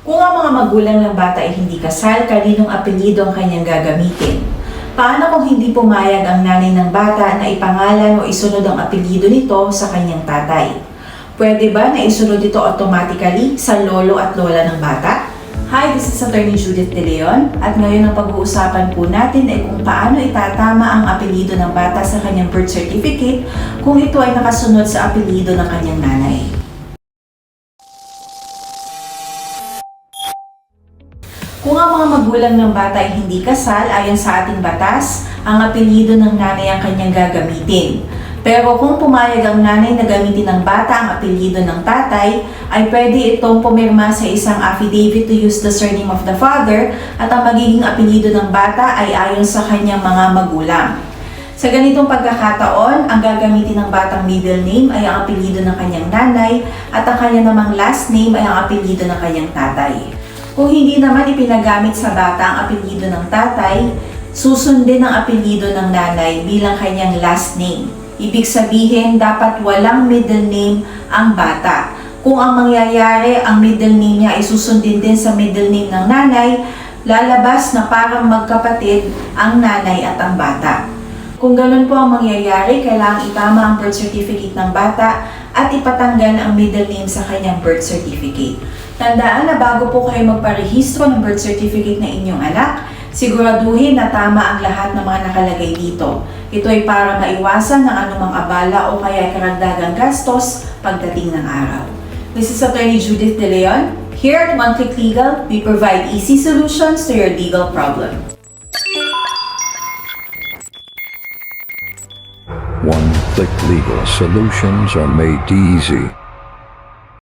Kung ang mga magulang ng bata ay hindi kasal, kaninong apelyido ang kanyang gagamitin? Paano kung hindi pumayag ang nanay ng bata na ipangalan o isunod ang apelyido nito sa kanyang tatay? Pwede ba na isunod ito automatically sa lolo at lola ng bata? Hi, this is Attorney Judith De Leon at ngayon ang pag-uusapan po natin ay kung paano itatama ang apelyido ng bata sa kanyang birth certificate kung ito ay nakasunod sa apelyido ng kanyang nanay. Kung ang mga magulang ng bata ay hindi kasal ayon sa ating batas, ang apelyido ng nanay ang kanyang gagamitin. Pero kung pumayag ang nanay na gamitin ng bata ang apelyido ng tatay, ay pwede itong pumirma sa isang affidavit to use the surname of the father at ang magiging apelyido ng bata ay ayon sa kanyang mga magulang. Sa ganitong pagkakataon, ang gagamitin ng batang middle name ay ang apelyido ng kanyang nanay at ang kanya namang last name ay ang apelyido ng kanyang tatay. Kung hindi naman ipinagamit sa bata ang apelyido ng tatay, susundin ang apelyido ng nanay bilang kanyang last name. Ibig sabihin, dapat walang middle name ang bata. Kung ang mangyayari, ang middle name niya ay susundin din sa middle name ng nanay, lalabas na parang magkapatid ang nanay at ang bata. Kung ganun po ang mangyayari, kailangang itama ang birth certificate ng bata at ipatanggal ang middle name sa kanyang birth certificate. Tandaan na bago po kayo magparehistro ng birth certificate ng inyong anak, siguraduhin na tama ang lahat ng mga nakalagay dito. Ito ay para maiwasan ng anumang abala o kaya karagdagang gastos pagdating ng araw. This is Attorney Judith De Leon. Here at One Legal, we provide easy solutions to your legal problem. One click legal solutions are made easy.